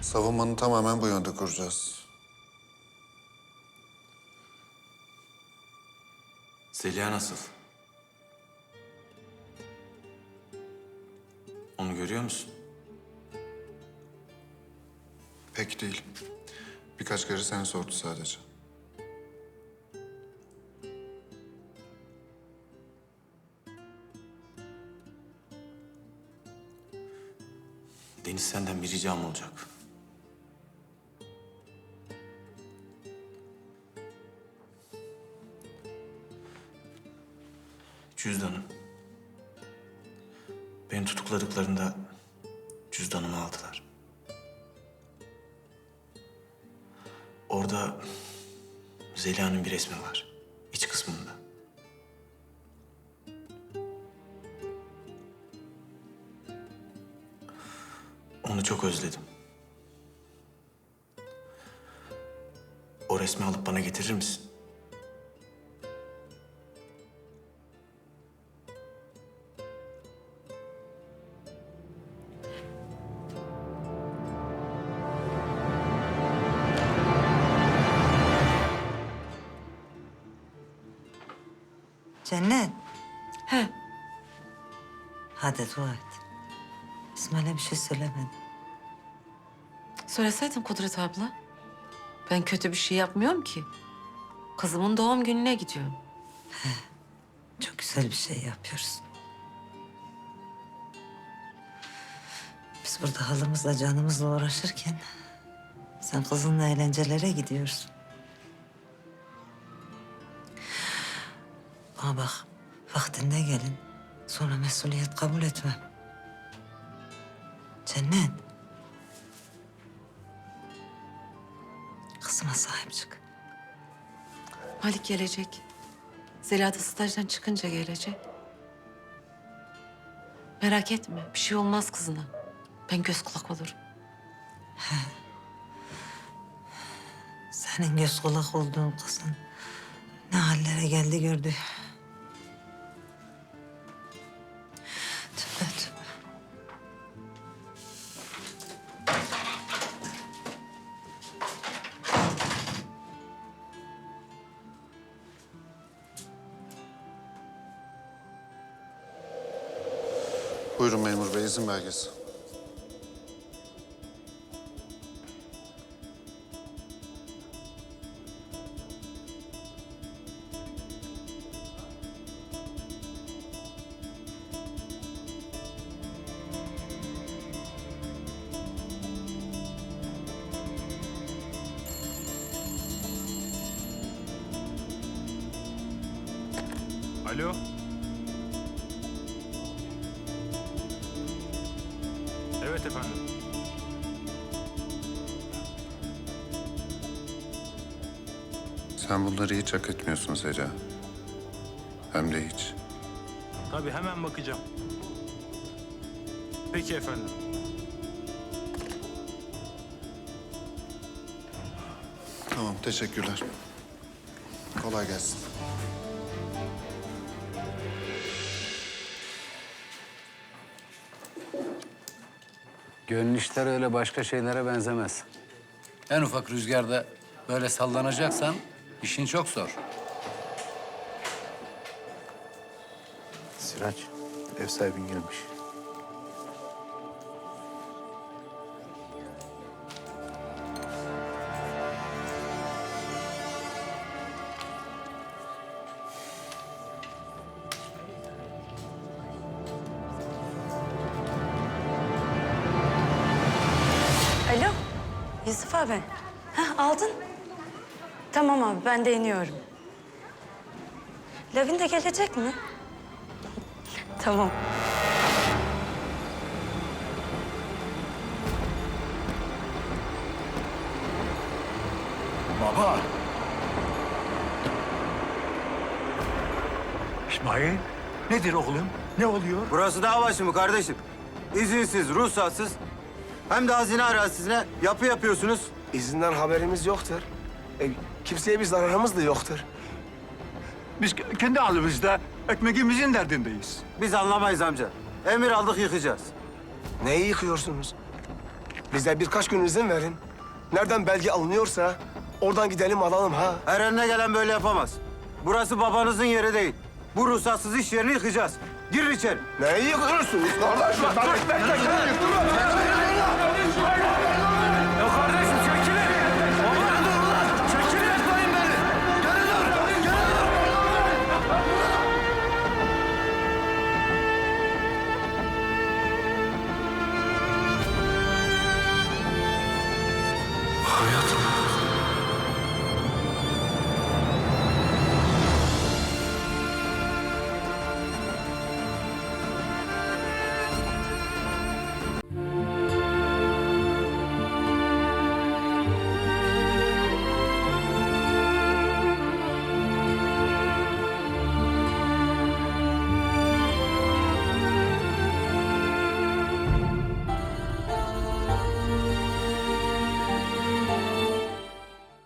Savunmanı tamamen bu yönde kuracağız. Zeliha nasıl? Onu görüyor musun? Pek değil. Birkaç kere seni sordu sadece. Deniz senden bir ricam olacak. Cüzdanım. Beni tutukladıklarında cüzdanımı aldılar. Orada Zeliha'nın bir resmi var. iç kısmında. Onu çok özledim. O resmi alıp bana getirir misin? Cennet. He, Hadi dua et. İsmail'e bir şey söylemedin. söyleseydin Kudret abla. Ben kötü bir şey yapmıyorum ki. Kızımın doğum gününe gidiyorum. Çok güzel bir şey yapıyorsun. Biz burada halımızla canımızla uğraşırken... ...sen kızınla eğlencelere gidiyorsun. Ama bak, vaktinde gelin. Sonra mesuliyet kabul etmem. Cennet. Kızıma sahip çık. Malik gelecek. Zeliha da stajdan çıkınca gelecek. Merak etme, bir şey olmaz kızına. Ben göz kulak olurum. Senin göz kulak olduğun kızın ne hallere geldi gördü. Buyurun memur bey, izin belgesi. Alo. Evet efendim. Sen bunları hiç hak etmiyorsun Zeliha. Hem de hiç. Tabii hemen bakacağım. Peki efendim. Tamam, teşekkürler. Kolay gelsin. Gönül işleri öyle başka şeylere benzemez. En ufak rüzgarda böyle sallanacaksan işin çok zor. Siraç, ev sahibin gelmiş. Yusuf abi. Heh, aldın. Tamam abi, ben de iniyorum. Lavin de gelecek mi? tamam. Baba! İsmail, nedir oğlum? Ne oluyor? Burası dağ başı mı kardeşim? İzinsiz, ruhsatsız hem de hazine arazisine yapı yapıyorsunuz. İzinden haberimiz yoktur. E, kimseye bir zararımız da yoktur. Biz kendi halimizde ekmeğimizin derdindeyiz. Biz anlamayız amca. Emir aldık yıkacağız. Neyi yıkıyorsunuz? Bize birkaç gün izin verin. Nereden belge alınıyorsa oradan gidelim alalım ha. Her eline gelen böyle yapamaz. Burası babanızın yeri değil. Bu ruhsatsız iş yerini yıkacağız. Girin içeri. Neyi yıkıyorsunuz kardeşim? Ya Hayatım.